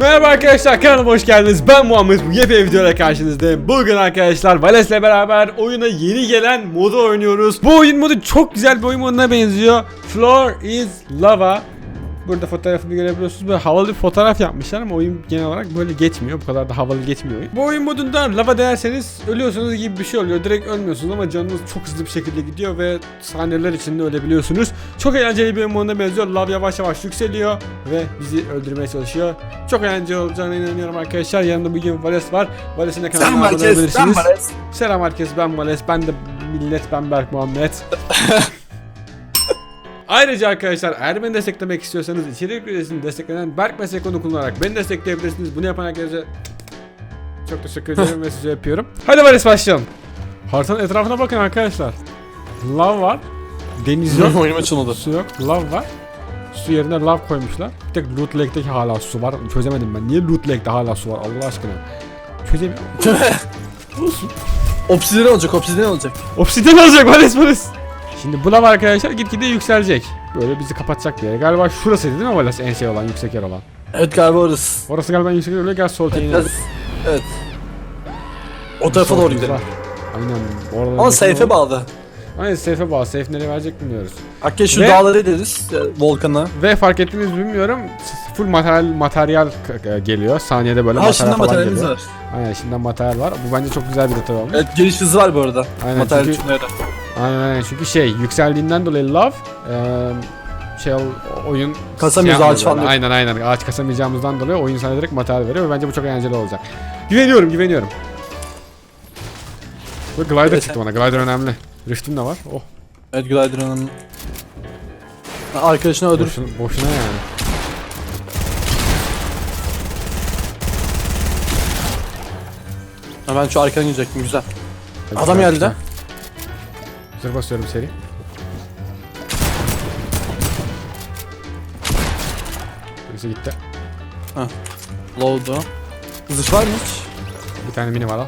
Merhaba arkadaşlar kanalıma hoş geldiniz. Ben Muhammed. Bu yepyeni videoyla karşınızdayım. Bugün arkadaşlar Vales'le beraber oyuna yeni gelen modu oynuyoruz. Bu oyun modu çok güzel bir oyun moduna benziyor. Floor is lava. Burada fotoğrafını görebiliyorsunuz. Böyle havalı bir fotoğraf yapmışlar ama oyun genel olarak böyle geçmiyor. Bu kadar da havalı geçmiyor oyun. Bu oyun modunda lava derseniz ölüyorsunuz gibi bir şey oluyor. Direkt ölmüyorsunuz ama canınız çok hızlı bir şekilde gidiyor ve saniyeler içinde ölebiliyorsunuz. Çok eğlenceli bir oyun moduna benziyor. Lav yavaş yavaş yükseliyor ve bizi öldürmeye çalışıyor. Çok eğlenceli olacağına inanıyorum arkadaşlar. Yanımda bugün Vales var. Vales'in de kanalına abone olabilirsiniz. Selam herkes ben Vales. Ben de millet ben Berk Muhammed. Ayrıca arkadaşlar eğer beni desteklemek istiyorsanız içerik üretici'ni desteklenen Berk Meslek kodu kullanarak beni destekleyebilirsiniz. Bunu yapan herkese çok teşekkür ederim ve sizi öpüyorum. Hadi Vales başlayalım. Haritanın etrafına bakın arkadaşlar. Lav var. Deniz yok. Oyunum açılmadı. Su yok. Lav var. Su yerine lav koymuşlar. Bir tek Loot Lake'deki hala su var. Çözemedim ben. Niye Loot Lake'de hala su var Allah aşkına? Çözemiyorum. Obsidian olacak, obsidian olacak. Obsidian olacak Vales Vales. Şimdi bu lav arkadaşlar gitgide yükselecek. Böyle bizi kapatacak bir yer. Galiba şurasıydı değil mi Vales en şey olan yüksek yer olan? Evet galiba orası. Orası galiba yüksek yer öyle gel sol Evet, biraz- evet. O tarafa doğru gidelim. Aynen. Oradan Ama safe'e bağlı. Aynen safe'e bağlı. Safe nereye verecek bilmiyoruz. Hakkı şu Ve- dağlara gideriz. e, Volkana. Ve fark ettiniz bilmiyorum. Full materyal materyal geliyor. Saniyede böyle Ha materyal falan materyalimiz geliyor. var. Aynen şimdiden materyal var. Bu bence çok güzel bir detay olmuş. Evet geliş hızı var bu arada. Aynen, Materyal çünkü-. Aynen çünkü şey yükseldiğinden dolayı love eee şey oyun şey ağaç falan. Aynen aynen ağaç kasamayacağımızdan dolayı oyun sana direkt materyal veriyor ve bence bu çok eğlenceli olacak. Güveniyorum güveniyorum. Ve glider Evet. çıktı bana glider önemli. Rift'im de var. Oh Evet Glider önemli. Arkadaşını öldür. boşuna, boşuna yani. Ben şu arkadan gidecektim güzel. Hadi Adam geldi. Zırh basıyorum seri. Birisi gitti. Low'du. Zırh var mı hiç? Bir tane mini var al.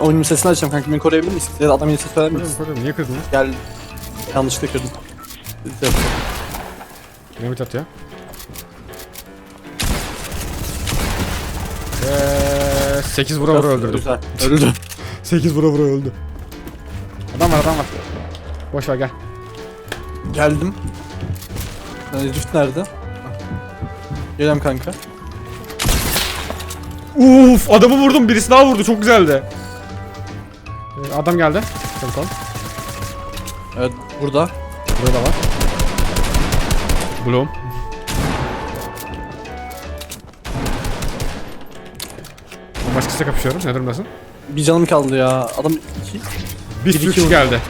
Oyunun sesini açacağım kanka beni koruyabilir misin? Ya da adam yine ses verir misin? koruyorum. Niye kırdın lan? Gel. Yanlışlıkla kırdım. Dinamit atıyor. Eee 8 vura vura öldürdüm. Güzel. Öldü. 8 vura vura öldü. Adam var adam var. Boş ver gel. Geldim. Ee, Rift nerede? Geliyorum kanka. Uf adamı vurdum birisi daha vurdu çok güzeldi. Ee, adam geldi. Çabuk ol. Evet burada. Burada da var. Bloom. Ben Başkasıyla kapışıyorum. Ne durumdasın? Bir canım kaldı ya. Adam iki. Bir sürü kişi geldi.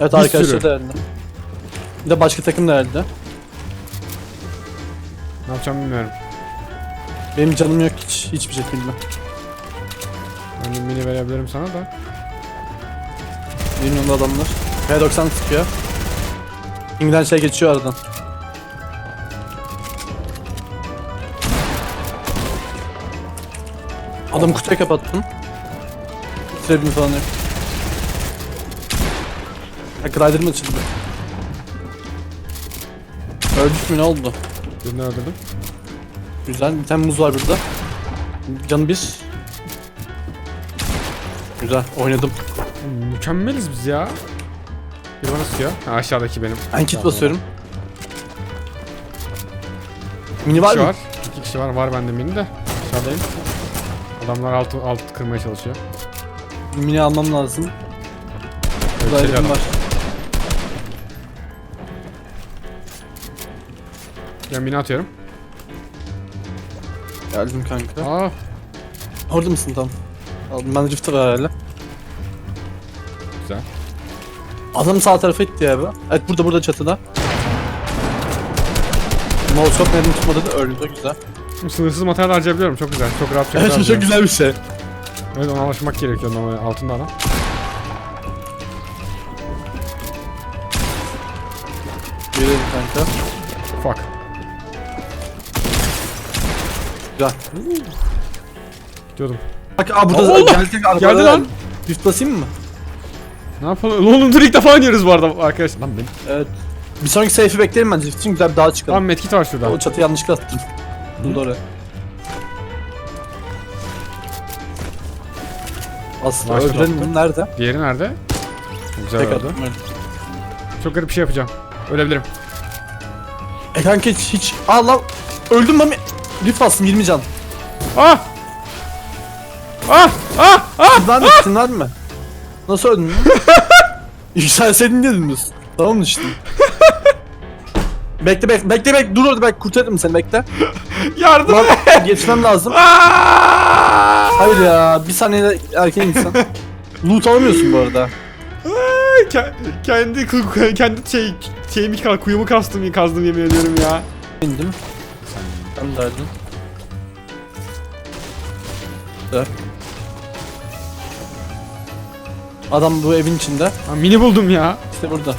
Evet Bir arkadaşlar sürü. da geldi. Bir de başka takım da geldi. Ne yapacağımı bilmiyorum. Benim canım yok hiç. Hiçbir şekilde. Ben de mini verebilirim sana da. Yanımda adamlar. P90 sıkıyor. İngilizce şey geçiyor aradan. Adamı kutuya kapattım. Trebin falan yok. Ha glider mı açıldı? Öldük mü ne oldu? Birini öldürdüm. Güzel bir tane muz var burada. Canı bir. Güzel oynadım. Mükemmeliz biz ya. Bir bana sıkıyor. Ha, aşağıdaki benim. Ben kit basıyorum. Mini var kişi mı? var. İki kişi var. Var bende mini de. Aşağıdayım. Adamlar alt, alt kırmaya çalışıyor. Mini almam lazım. Ölçeli adam. var. Ben mini atıyorum. Geldim kanka. Aa, Orada mısın tam? Aldım ben Rift'e var herhalde. güzel. Adam sağ tarafa itti ya be. Evet burada burada çatıda. Molotov nedim tutmadı da öldü güzel. Şimdi sınırsız materyal harcayabiliyorum. Çok güzel. Çok rahat çok Evet güzel. çok güzel bir şey. Evet ona alışmak gerekiyor ama altında adam. Gelelim kanka. Fuck. Güzel. Bekliyordum. Bak aa burada Allah! geldi, geldi, lan. Drift basayım mı? Ne yapalım? Oğlum dur ilk defa oynuyoruz bu arada arkadaşlar. Lan benim. Evet. Bir sonraki safe'i beklerim ben drift için güzel bir dağa çıkalım. Lan medkit var şurada. O çatı yanlışlıkla attım. Şurada öldürelim attı. bunu nerede? Diğeri nerede? Güzel Tek oldu. attım. Çok garip bir şey yapacağım. Ölebilirim. E kanka hiç hiç. Aa lan öldüm mami. Drift bastım 20 can. Ah! Ah! Ah! Ah! Lan gittin lan mı? Nasıl öldün lan? Yükselseydin dedim biz. Tamam mı işte? Bekle bekle bekle bekle dur orada ben kurtarırım seni bekle. Yardım Lan et! geçmem lazım. Hayır ya bir saniye erken insan. Loot alamıyorsun bu arada. Ke- kendi ku- kendi şey şeyimi ka- kuyumu kastım kazdım yemin ediyorum ya. İndim. Ben de öldüm. Güzel. Adam bu evin içinde. Ha, mini buldum ya. İşte burada.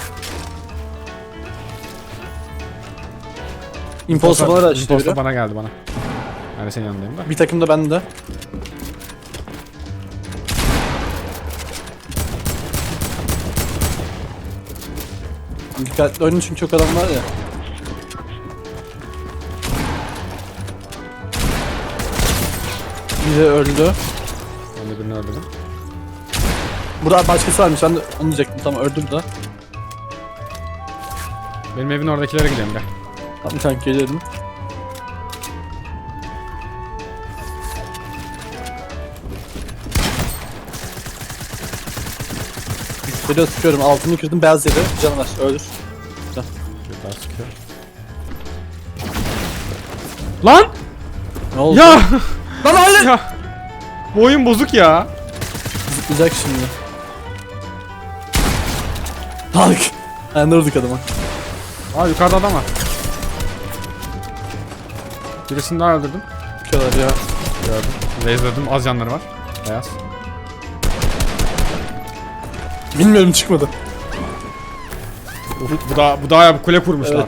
Impossible'lar açtı Imposter biri. bana geldi bana. De senin yanındayım da. Bir takım da bende. Dikkatli oynayın çünkü çok adam var ya. Biri öldü. Ben de birini öldürdüm. Burada başkası varmış ben de onu diyecektim tamam öldü burada. Benim evin oradakilere gidelim gel. Tamam kanka geliyorum. Böyle sıkıyorum altını kırdım beyaz yeri canı var ölür. Daha sıkıyor. Lan! Ne oldu? Ya! Lan hayır! ya! Bu oyun bozuk ya. Zıplayacak şimdi. Bak. Yani vurduk adama. Aa yukarıda adam var. Birisini daha öldürdüm. Bu kadar ya. Gördüm. Razor'ladım. Az canları var. Beyaz. Bilmiyorum çıkmadı. Uf, bu da bu daha bu kule kurmuşlar. Evet.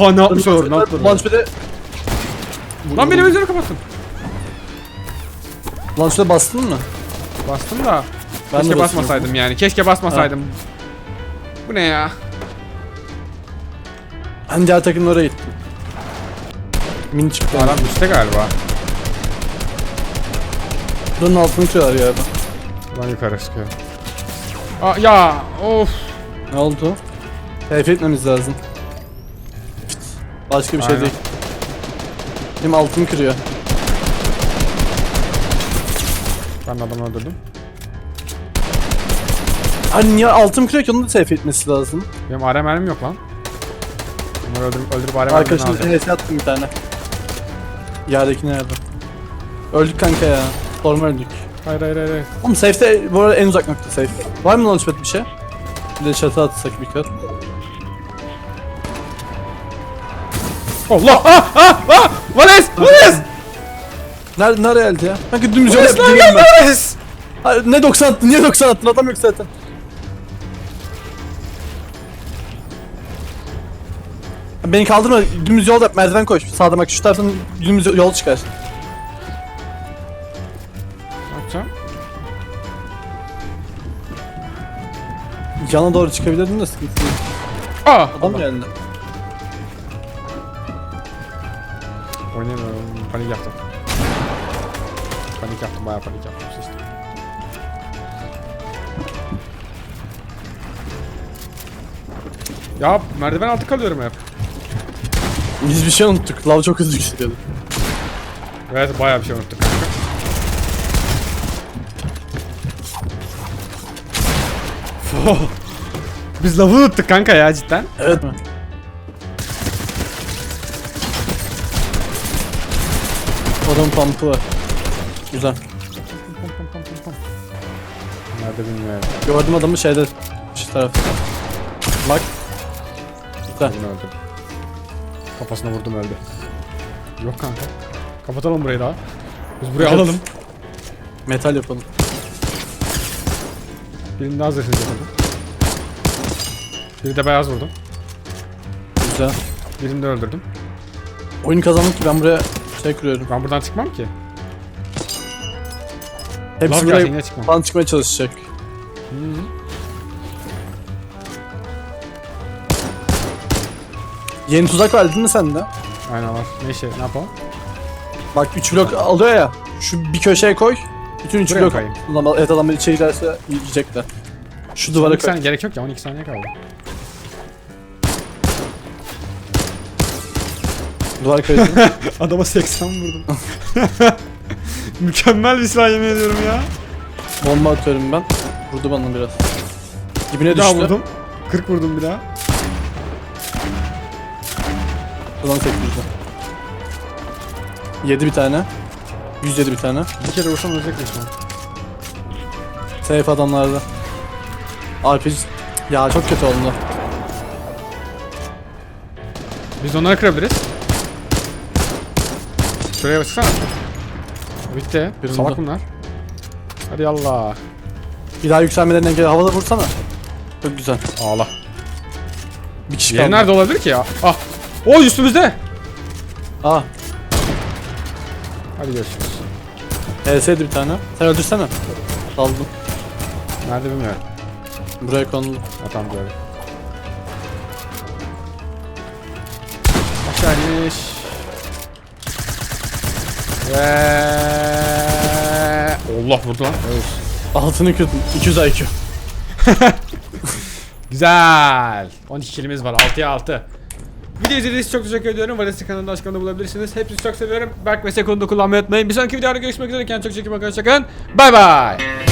Oha ne yapmışlar ne yaptılar? Launchpad'e... Lan benim üzerime kapattın. Launchpad'e bastın mı? Bastım da. Ben keşke basıyorum. basmasaydım yani. Keşke basmasaydım. Bu ne ya? Ben diğer takımın oraya gittim. Min çıktı. Adam üstte galiba. Buranın altını kırıyorlar ya. Buradan yukarı çıkıyor. Aa ya of. Ne oldu? Tevfik etmemiz lazım. Başka bir şey Aynen. değil. Benim altımı kırıyor. Ben adamı öldürdüm. Hani niye altım kırıyor ki onu da tevfik etmesi lazım. Benim AR mermim yok lan. Bunları öldürüp öldürüp AR mermini Arkadaşım alacağım. HS attım bir tane. Yerdeki nerede? Öldük kanka ya. Sorma öldük. Hayır hayır hayır. hayır. Oğlum safe'de bu arada en uzak nokta safe. Var mı launchpad bir şey? Bir de çatı atsak bir kere. Allah! Ah! Ah! Ah! Vales! Vales! Nerede nereye geldi ya? Kanka dümdüz yola Vales lan gel. Vales! Ne 90 attın? Niye 90 attın? Adam yok zaten. Beni kaldırma. Dümdüz yol yap. Merdiven koş. Sağdan bak şu taraftan dümdüz yol çıkar. Ne yapacağım? Yana doğru çıkabilirdin de sıkıntı değil. Aa! Adam geldi. Oynayamıyorum. Panik yaptım. Panik yaptım. Bayağı panik yaptım. Sıçtım. Ya merdiven altı kalıyorum hep. Biz bir şey unuttuk. Lav çok hızlı yükseliyordu. Evet bayağı bir şey unuttuk kanka. Oh. Biz lafı unuttuk kanka ya cidden. Evet? Adam pump'ı var. Güzel. Nerede bilmiyorum. Gördüm adamı şeyde. Şu tarafta. Bak. Güzel. Bunu öldüm. Kafasına vurdum öldü. Yok kanka. Kapatalım burayı daha. Biz burayı Evet. alalım. Metal yapalım. Birini daha zırhsız yapalım. Biri de beyaz vurdum. Güzel. Birini de öldürdüm. Oyun kazandık ki ben buraya şey kuruyorum. Ben buradan çıkmam ki. Hepsi Laf buraya gelsin yine çıkmam. falan çıkmaya çalışacak. Yeni tuzak verdin mi sen de? Aynen var. Ne işe ne yapalım? Bak 3 blok alıyor ya. Şu bir köşeye koy. Bütün 3 Buraya mı blok koyayım? Ulan evet adamlar içeri girerse yiyecekler. Şu duvara 12 koy. saniye gerek yok ya 12 saniye kaldı. Duvara koy. Adama 80 vurdum. Mükemmel bir silah yemin ediyorum ya. Bomba atıyorum ben. Vurdu bana biraz. Dibine Bir daha düştü. vurdum. 40 vurdum bir daha. Ulan tek vurdu. Yedi bir tane. Yüz yedi bir tane. Bir kere vursam ölecek şu an. Safe adamlarda. RPG. Ya çok kötü oldu. Biz onları kırabiliriz. Şuraya baksana. Bitti. Kırıldı. Salak bunlar. Hadi yallah. Bir daha yükselmeden engel havada vursana. Çok güzel. Ağla. Bir kişi Yeri kaldı. nerede olabilir ki ya? Ah. O üstümüzde. Aa. Hadi görüşürüz. HS'ydi bir tane. Sen öldürsene. Daldım. Nerede bilmiyorum. Buraya konuldu. Ha tamam gördüm. Aşağı iniş. Ve... Allah vurdu lan. Evet. Altını kırdım. 200 IQ. Güzel. 12 kilimiz var. 6'ya 6. Video izlediğiniz için çok teşekkür ediyorum. Valesi kanalında açıklamada bulabilirsiniz. Hepinizi çok seviyorum. Berk ve Sekundu kullanmayı unutmayın. Bir sonraki videoda görüşmek üzere. Kendinize çok bakın. Hoşçakalın. Bay bay.